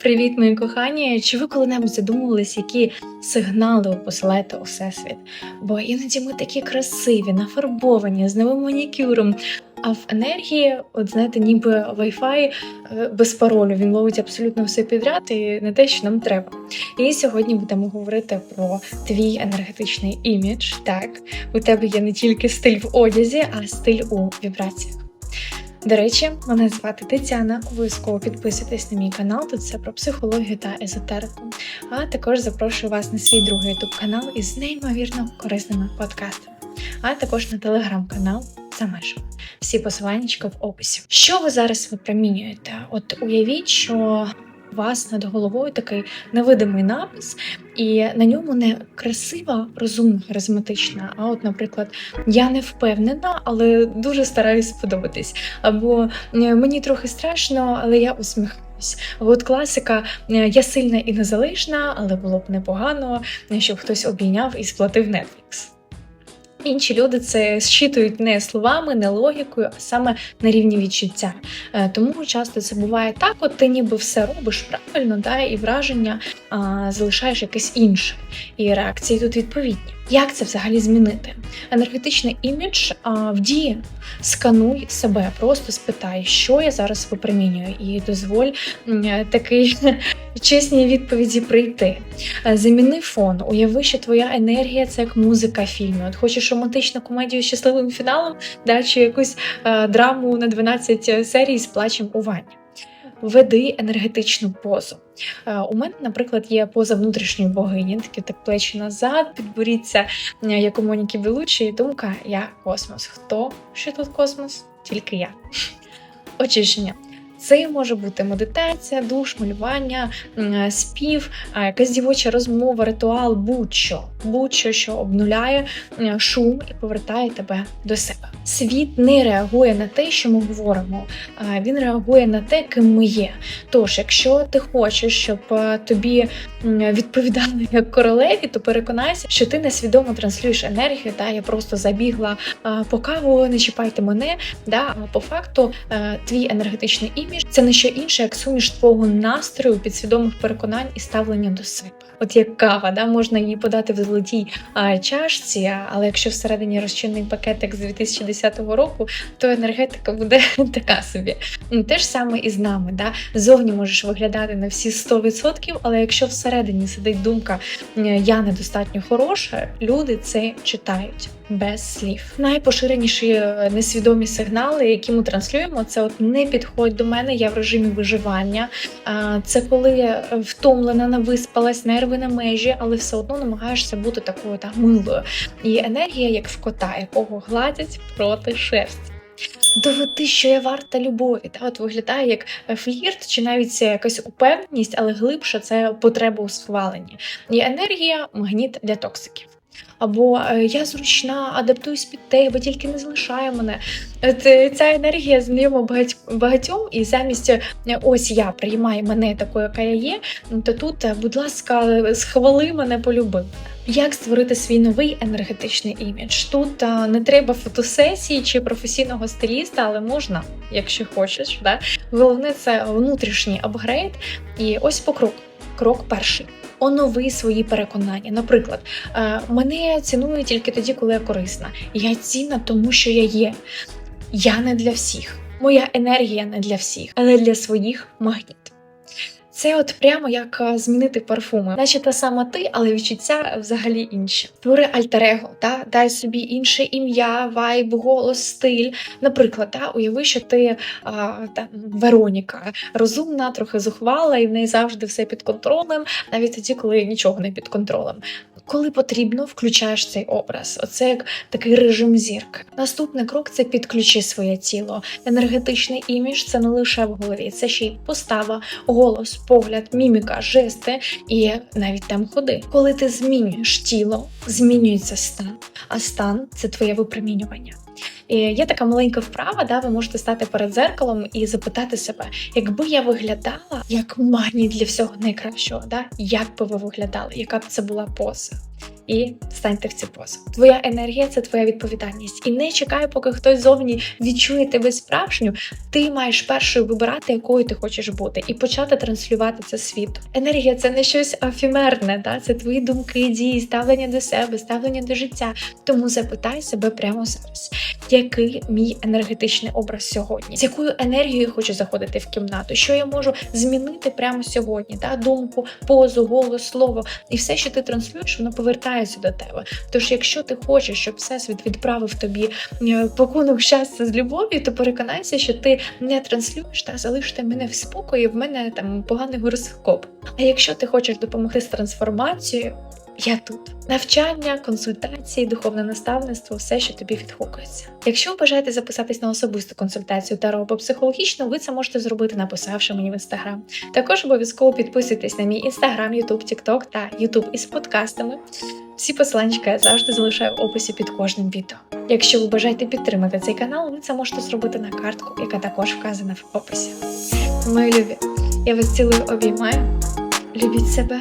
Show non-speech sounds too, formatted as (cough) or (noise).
Привіт, мої кохані! Чи ви коли-небудь задумувались, які сигнали посилаєте у всесвіт? Бо іноді ми такі красиві, нафарбовані, з новим манікюром. А в енергії, от знаєте, ніби Wi-Fi е, без паролю, він ловить абсолютно все підряд і не те, що нам треба. І сьогодні будемо говорити про твій енергетичний імідж. Так, у тебе є не тільки стиль в одязі, а стиль у вібраціях. До речі, мене звати Тетяна. Обов'язково підписуйтесь на мій канал. Тут все про психологію та езотерику. А також запрошую вас на свій другий ютуб канал із неймовірно корисними подкастами, а також на телеграм-канал за межами. Всі посилання в описі. Що ви зараз випромінюєте? От уявіть, що вас над головою такий невидимий напис, і на ньому не красива, розумна, харизматична. А от, наприклад, я не впевнена, але дуже стараюсь сподобатись. Або «Е, мені трохи страшно, але я усміхаюсь. Або от класика «Е, я сильна і незалежна, але було б непогано, щоб хтось обійняв і сплатив Netflix. Інші люди це зчитують не словами, не логікою, а саме на рівні відчуття. Е, Тому часто це буває так: от ти ніби все робиш правильно, да, і враження а, залишаєш якесь інше. І реакції тут відповідні. Як це взагалі змінити? Енергетичний імідж а, в дії. Скануй себе, просто спитай, що я зараз випромінюю, і дозволь такий чесній відповіді прийти. Е, Заміни фон, уяви, що твоя енергія це як музика в фільмі. От хочеш романтичну комедію з щасливим фіналом, да, чи якусь е, драму на 12 серій з плачем у ванні. Веди енергетичну позу. Е, У мене, наприклад, є поза внутрішньої богині, такі так плечі назад, підборіться, е, як у Моніки Белучі, і думка я космос. Хто що тут космос? Тільки я. Очищення. Це може бути медитація, душ, малювання, спів, а, якась дівоча розмова, ритуал, будь-що, будь-що, що обнуляє шум і повертає тебе до себе. Світ не реагує на те, що ми говоримо, а він реагує на те, ким ми є. Тож, якщо ти хочеш, щоб е, тобі відповідали як королеві, то переконайся, що ти несвідомо транслюєш енергію. Та я просто забігла по каву, не чіпайте мене. Да, по факту е, твій енергетичний імідж це не що інше, як суміш твого настрою, підсвідомих переконань і ставлення до себе. От як кава, да, можна її подати в золотій а, чашці, але якщо всередині розчинний пакетик з 2010 року, то енергетика буде (laughs) така собі. Те ж саме і з нами. Да? Зовні можеш виглядати на всі 100%, але якщо всередині сидить думка я недостатньо хороша, люди це читають без слів. Найпоширеніші е, несвідомі сигнали, які ми транслюємо, це от не підходь до мене, я в режимі виживання. Це коли я втомлена, нависпалась, нерви на межі, але все одно намагаєшся бути такою та милою. І енергія, як в кота, якого гладять проти шерсті. Доведи, що я варта любові. Та от виглядає як флірт, чи навіть це якась упевненість, але глибше це потреба у схваленні. І енергія магніт для токсиків. Або е, я зручна, адаптуюсь під тебе, тільки не залишай мене. От, е, Ця енергія знайома багать- багатьом, і замість е, ось я приймай мене такою, яка я є, то тут, будь ласка, схвали мене, полюби. Як створити свій новий енергетичний імідж? Тут а, не треба фотосесії чи професійного стиліста, але можна, якщо хочеш. Да? Головне це внутрішній апгрейд. І ось по кроку. Крок перший. Онови свої переконання. Наприклад, е, мене цінують тільки тоді, коли я корисна. Я цінна, тому що я є. Я не для всіх. Моя енергія не для всіх, але для своїх магніт. Це от прямо як е, змінити парфуми, наче та сама ти, але відчуття взагалі інші. Твори альтер-его, та дай собі інше ім'я, вайб, голос, стиль. Наприклад, та уяви, що ти а, та, Вероніка розумна, трохи зухвала, і в неї завжди все під контролем, навіть тоді, коли нічого не під контролем. Коли потрібно, включаєш цей образ. Оце як такий режим зірки. Наступний крок це підключи своє тіло. Енергетичний імідж це не лише в голові, це ще й постава, голос, погляд, міміка, жести і навіть там ходи. Коли ти змінюєш тіло, змінюється стан, а стан це твоє випромінювання. І є така маленька вправа, да, ви можете стати перед зеркалом і запитати себе, якби я виглядала як магніт для всього найкращого, да, як би ви виглядали, яка б це була поза. І станьте в цю позу. Твоя енергія це твоя відповідальність. І не чекай, поки хтось зовні відчує тебе справжню. Ти маєш першою вибирати, якою ти хочеш бути, і почати транслювати це світу. Енергія це не щось афімерне, да? це твої думки, дії, ставлення до себе, ставлення до життя. Тому запитай себе прямо зараз, який мій енергетичний образ сьогодні, з якою енергією хочу заходити в кімнату, що я можу змінити прямо сьогодні, да? думку, позу, голос, слово, і все, що ти транслюєш, воно повертається до тебе. Тож, якщо ти хочеш, щоб всесвіт відправив тобі е, пакунок щастя з любов'ю, то переконайся, що ти не транслюєш та залиште мене в спокої. В мене там поганий гороскоп. А якщо ти хочеш допомогти з трансформацією, я тут навчання, консультації, духовне наставництво, все, що тобі відгукується. Якщо ви бажаєте записатись на особисту консультацію та робопсихологічну, ви це можете зробити, написавши мені в інстаграм. Також обов'язково підписуйтесь на мій інстаграм, Ютуб, Тікток та Ютуб із подкастами. Всі посиланчика я завжди залишаю в описі під кожним відео. Якщо ви бажаєте підтримати цей канал, ви це можете зробити на картку, яка також вказана в описі. Мої любі, я вас цілую обіймаю. Любіть себе,